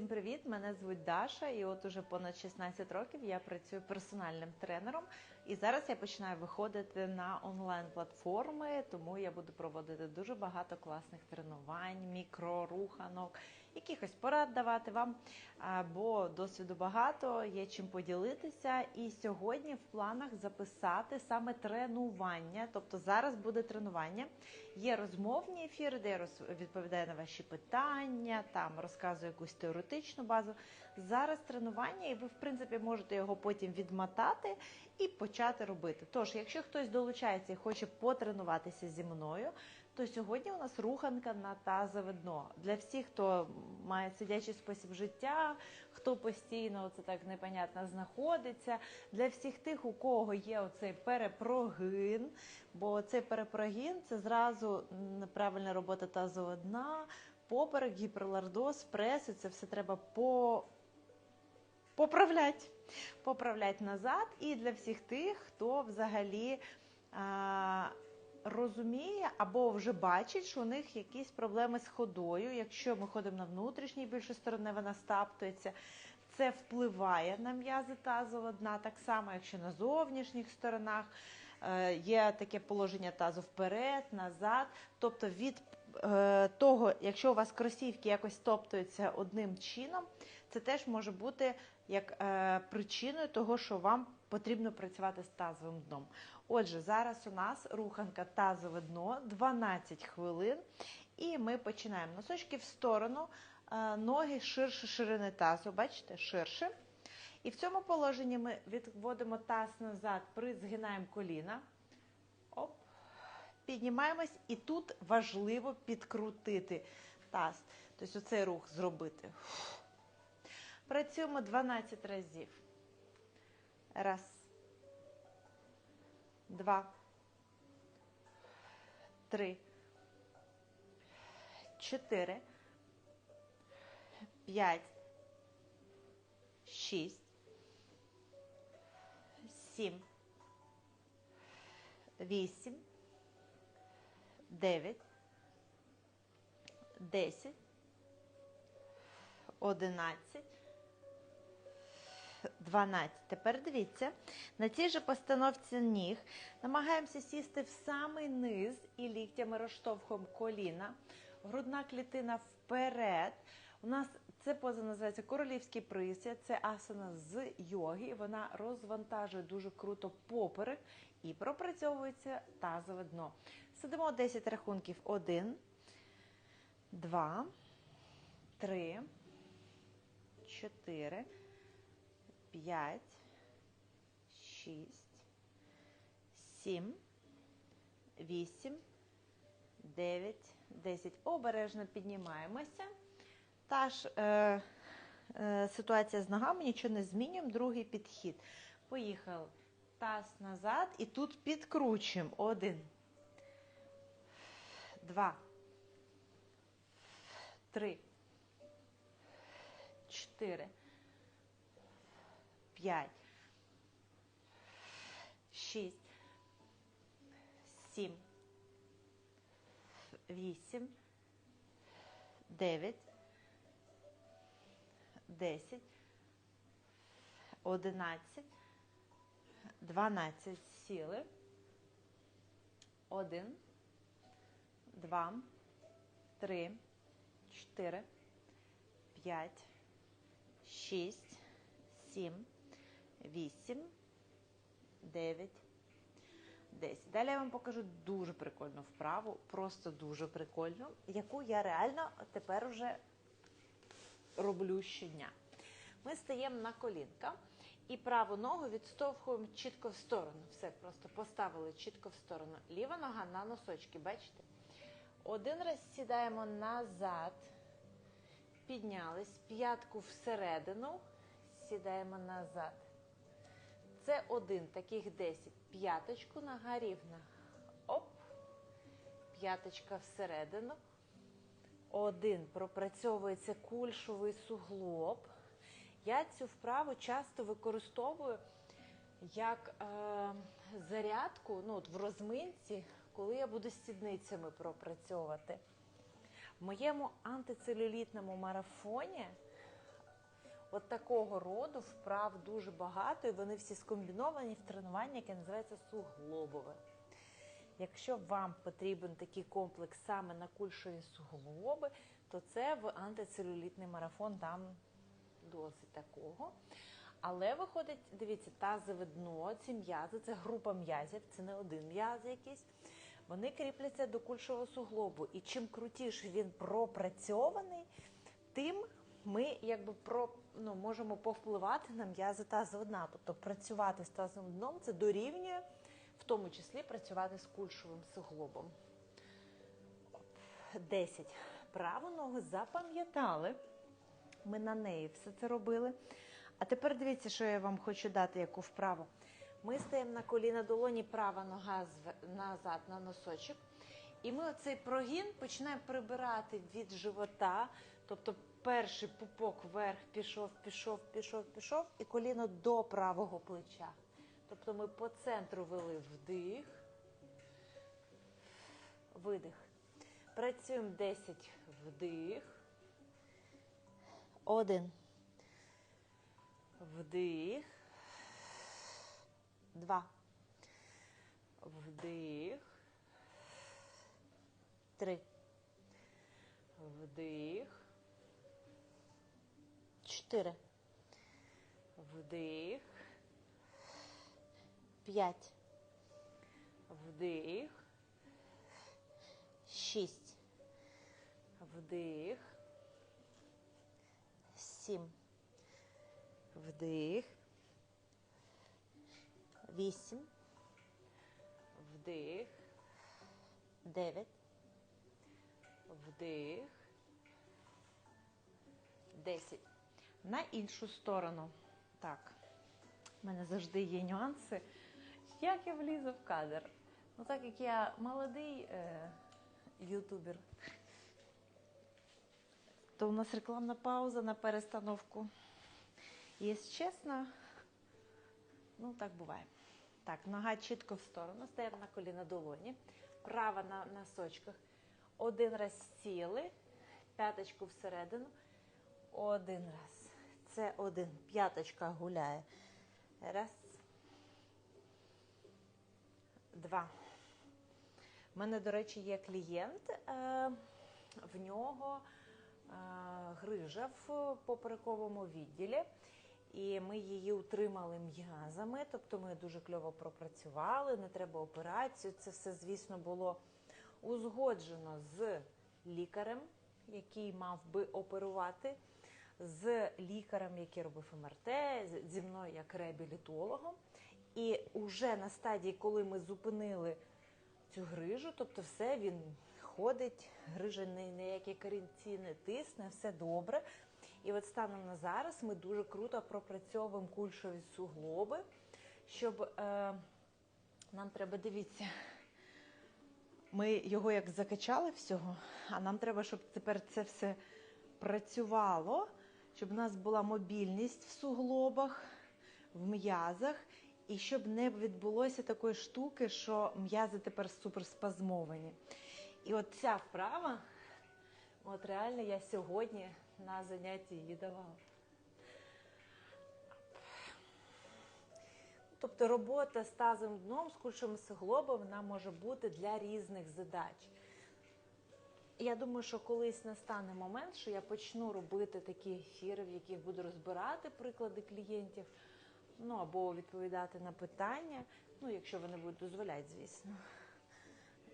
Всім привіт! Мене звуть Даша, і от уже понад 16 років я працюю персональним тренером. І зараз я починаю виходити на онлайн-платформи, тому я буду проводити дуже багато класних тренувань, мікроруханок, якихось порад давати вам, бо досвіду багато, є чим поділитися. І сьогодні в планах записати саме тренування. Тобто зараз буде тренування. Є розмовні ефіри, де я відповідаю на ваші питання, там розказую якусь теоретичну базу. Зараз тренування, і ви, в принципі, можете його потім відмотати і почати робити. Тож, якщо хтось долучається і хоче потренуватися зі мною, то сьогодні у нас руханка на тазове дно. Для всіх, хто має сидячий спосіб життя, хто постійно це так непонятно знаходиться, для всіх тих, у кого є оцей перепрогин, бо цей перепрогин це зразу неправильна робота тазового дна, поперек, гіперлордоз, прес, і це все треба по поправляти. Поправляти назад. І для всіх тих, хто взагалі а, розуміє або вже бачить, що у них якісь проблеми з ходою. Якщо ми ходимо на внутрішній більше сторони, вона стаптується. Це впливає на м'язи тазового дна, так само, якщо на зовнішніх сторонах е, є таке положення тазу вперед, назад. Тобто від е, того, якщо у вас кросівки якось топтуються одним чином, це теж може бути як е, причиною того, що вам потрібно працювати з тазовим дном. Отже, зараз у нас руханка тазове дно 12 хвилин, і ми починаємо носочки в сторону, е, ноги ширше ширини тазу, бачите, ширше. І в цьому положенні ми відводимо таз назад, призгинаємо коліна. Оп. Піднімаємось, і тут важливо підкрутити таз. Тобто оцей рух зробити. Працюємо 12 разів. Раз. Два. Три. Чотири. П'ять. Шість. Сім. Вісім. Дев'ять. Десять. Одинадцять. 12. Тепер дивіться, на цій же постановці ніг намагаємося сісти в самий низ і ліктями розштовхуємо коліна, грудна клітина вперед. У нас це поза називається королівський присід, це асана з йоги. Вона розвантажує дуже круто поперек і пропрацьовується тазове дно. Сидимо 10 рахунків. 1, 2, 3, 4, 5, 6, 7, 8, 9, 10. Обережно піднімаємося. Та ж е, е, ситуація з ногами, нічого не змінюємо. Другий підхід. Поїхали. Таз назад і тут підкручуємо. Один. Два. Три. Чотири. 5, 6, 7, 8, 9, 10, 11, 12. Сіли. 1, 2, 3, 4, 5, 6, 7, 8, 9, 10. Далі я вам покажу дуже прикольну вправу, просто дуже прикольну, яку я реально тепер уже роблю щодня. Ми стаємо на колінка і праву ногу відштовхуємо чітко в сторону. Все, просто поставили чітко в сторону. Ліва нога на носочки, бачите? Один раз сідаємо назад, піднялись, п'ятку всередину, сідаємо назад. Це один, таких 10. П'яточку нога рівна. Оп. П'яточка всередину. Один. Пропрацьовується кульшовий суглоб. Я цю вправу часто використовую як е, зарядку ну, от в розминці, коли я буду з сідницями пропрацьовувати. В моєму антицелюлітному марафоні От такого роду вправ дуже багато, і вони всі скомбіновані в тренуванні, яке називається суглобове. Якщо вам потрібен такий комплекс саме на кульшові суглоби, то це в антицелюлітний марафон там досить такого. Але виходить, дивіться, тазове дно, ці м'язи, це група м'язів, це не один м'яз якийсь. Вони кріпляться до кульшового суглобу. І чим крутіше він пропрацьований, тим ми якби про, ну, можемо повпливати на м'язи тазового дна. Тобто працювати з тазовим дном це дорівнює, в тому числі працювати з кульшовим суглобом. 10. Праву ногу запам'ятали. Ми на неї все це робили. А тепер дивіться, що я вам хочу дати, яку вправу. Ми стаємо на коліна долоні, права нога назад на носочок. І ми оцей прогін починаємо прибирати від живота. Тобто перший пупок вверх пішов, пішов, пішов, пішов, і коліно до правого плеча. Тобто ми по центру вели вдих, видих. Працюємо 10 вдих. Один. Вдих. Два. Вдих. Три. Вдих. Чотири. Вдих. П'ять. Вдих. Шість. Вдих. Сім. Вдих. Вісім. Вдих. Дев'ять. Вдих. Десять. На іншу сторону. Так. У мене завжди є нюанси. Як я влізу в кадр? Ну, так як я молодий е, ютубер, то у нас рекламна пауза на перестановку. Якщо чесно, ну так буває. Так, нога чітко в сторону, стаємо на коліна долоні, права на носочках. Один раз сіли, п'яточку всередину. Один раз. Це один. П'яточка гуляє. Раз. Два. У мене, до речі, є клієнт. Е, в нього е, грижа в поперековому відділі. І ми її утримали м'язами, тобто ми дуже кльово пропрацювали, не треба операцію. Це все, звісно, було узгоджено з лікарем, який мав би оперувати, з лікарем, який робив МРТ, зі мною як реабілітологом. І вже на стадії, коли ми зупинили цю грижу, тобто все він ходить, грижа ні- ніякі корінці не тисне, все добре. І от станом на зараз ми дуже круто пропрацьовуємо кульшові суглоби, щоб е, нам треба дивіться. Ми його як закачали всього, а нам треба, щоб тепер це все працювало, щоб у нас була мобільність в суглобах, в м'язах, і щоб не відбулося такої штуки, що м'язи тепер суперспазмовані. І от ця вправа, от реально я сьогодні на занятті її давала. Тобто робота з тазовим дном, з кульшовим суглобом, вона може бути для різних задач. Я думаю, що колись настане момент, що я почну робити такі ефіри, в яких буду розбирати приклади клієнтів, ну або відповідати на питання, ну, якщо вони будуть дозволяти, звісно.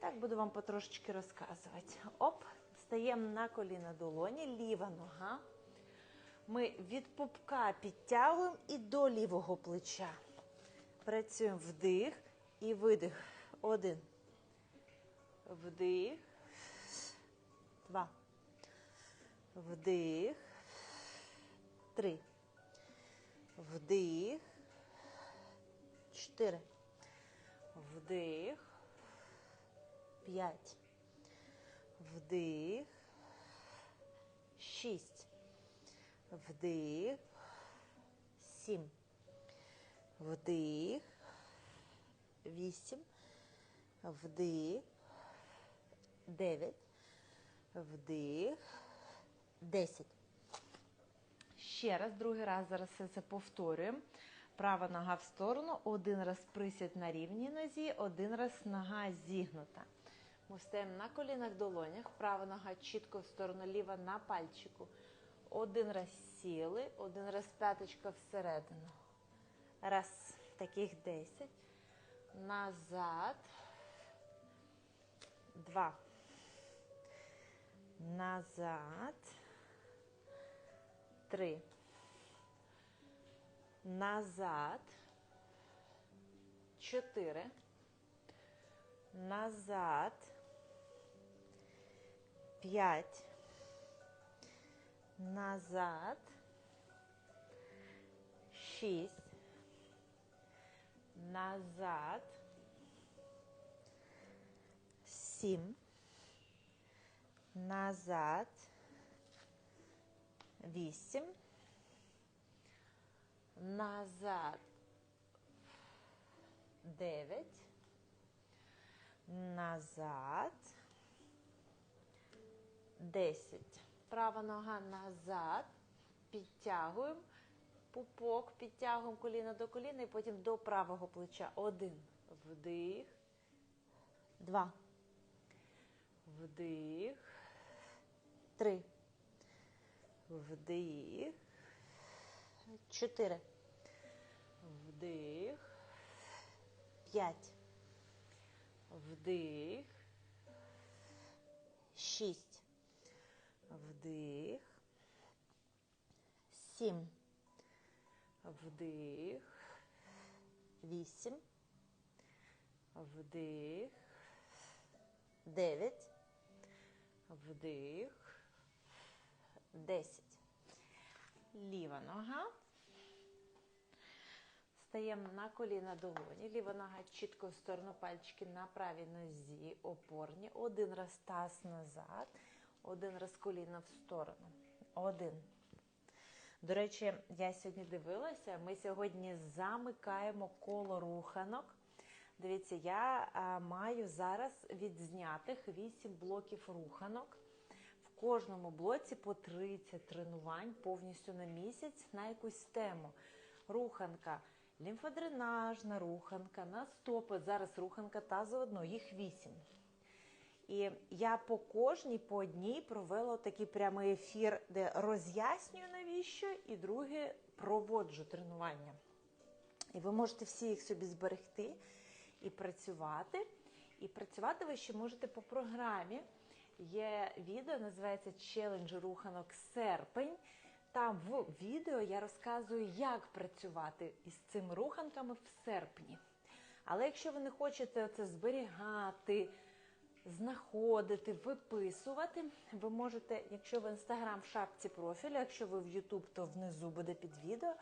Так буду вам потрошечки розказувати. Оп, стаємо на коліна долоні, ліва нога. Ми від пупка підтягуємо і до лівого плеча. Працюємо вдих і видих. Один. Вдих. Два. Вдих. Три. Вдих. Чотири. Вдих. П'ять. Вдих. Шість. Вдих. Сім. Вдих. Вісім. Вдих. Дев'ять. Вдих. Десять. Ще раз, другий раз зараз все це повторюємо. Права нога в сторону, один раз присід на рівній нозі, один раз нога зігнута. Ми стаємо на колінах долонях, права нога чітко в сторону, ліва на пальчику. Один раз сіли, один раз п'яточка всередину. Раз, таких 10. Назад. Два. Назад. Три. Назад. Чотири. Назад. П'ять. Назад. Шість. Назад. Сім. Назад. Вісім. Назад. Дев'ять. Назад. Десять. Права нога назад. Підтягуємо. Пупок, підтягуємо коліна до коліна і потім до правого плеча. Один. Вдих. Два. Вдих. Три. Вдих. Чотири. Вдих. П'ять. Вдих. Шість. Вдих. Сім. Вдих. Вісім. Вдих. Дев'ять. Вдих. Десять. Ліва нога. Стаємо на коліна долоні. Ліва нога чітко в сторону пальчики на правій нозі, опорні. Один раз таз назад, один раз коліна в сторону. Один. До речі, я сьогодні дивилася, ми сьогодні замикаємо коло руханок. Дивіться, я маю зараз відзнятих 8 блоків руханок. Кожному блоці по 30 тренувань повністю на місяць на якусь тему. Руханка, лімфодренажна руханка, на стопи. Зараз руханка тазового дно, їх 8. І я по кожній по одній провела такий прямий ефір, де роз'яснюю навіщо, і друге проводжу тренування. І ви можете всі їх собі зберегти і працювати. І працювати ви ще можете по програмі. Є відео, називається Челендж руханок серпень. Там в відео я розказую, як працювати із цими руханками в серпні. Але якщо ви не хочете це зберігати, знаходити, виписувати, ви можете, якщо в інстаграм в шапці профілю, якщо ви в Ютуб, то внизу буде під відео,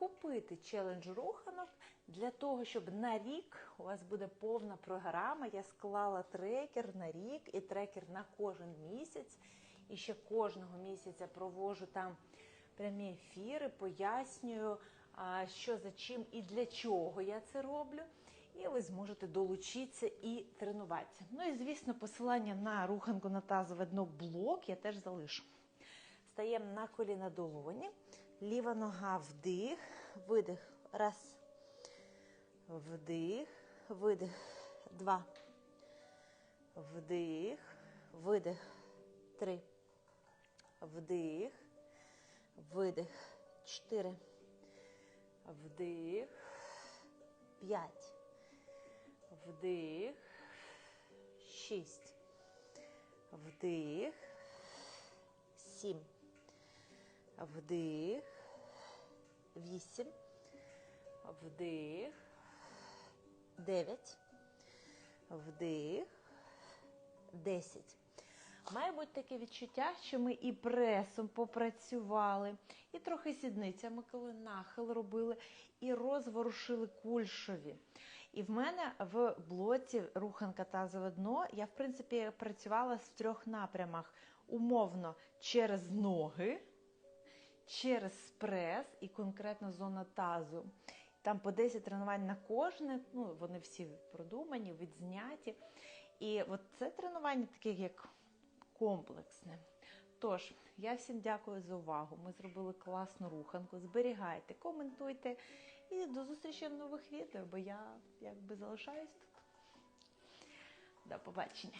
купити челендж руханок для того, щоб на рік у вас буде повна програма. Я склала трекер на рік і трекер на кожен місяць. І ще кожного місяця провожу там прямі ефіри, пояснюю, що за чим і для чого я це роблю. І ви зможете долучитися і тренуватися. Ну і, звісно, посилання на руханку на тазове дно блок я теж залишу. Стаємо на коліна долоні. Ліва нога вдих, видих. Раз. Вдих, видих. Два. Вдих, видих. Три. Вдих. Видих. Чотири. Вдих. П'ять. Вдих. Шість. Вдих. Сім. Вдих. Вісім. Вдих. Дев'ять. Вдих. Десять. Має бути таке відчуття, що ми і пресом попрацювали, і трохи сідницями, коли нахил робили, і розворушили кульшові. І в мене в блоці руханка тазове дно я, в принципі, працювала в трьох напрямах: умовно через ноги, через прес і конкретно зона тазу. Там по 10 тренувань на кожне, ну вони всі продумані, відзняті. І от це тренування таке як комплексне. Тож, я всім дякую за увагу. Ми зробили класну руханку. Зберігайте, коментуйте і до зустрічі в нових відео, бо я якби залишаюсь тут. До побачення.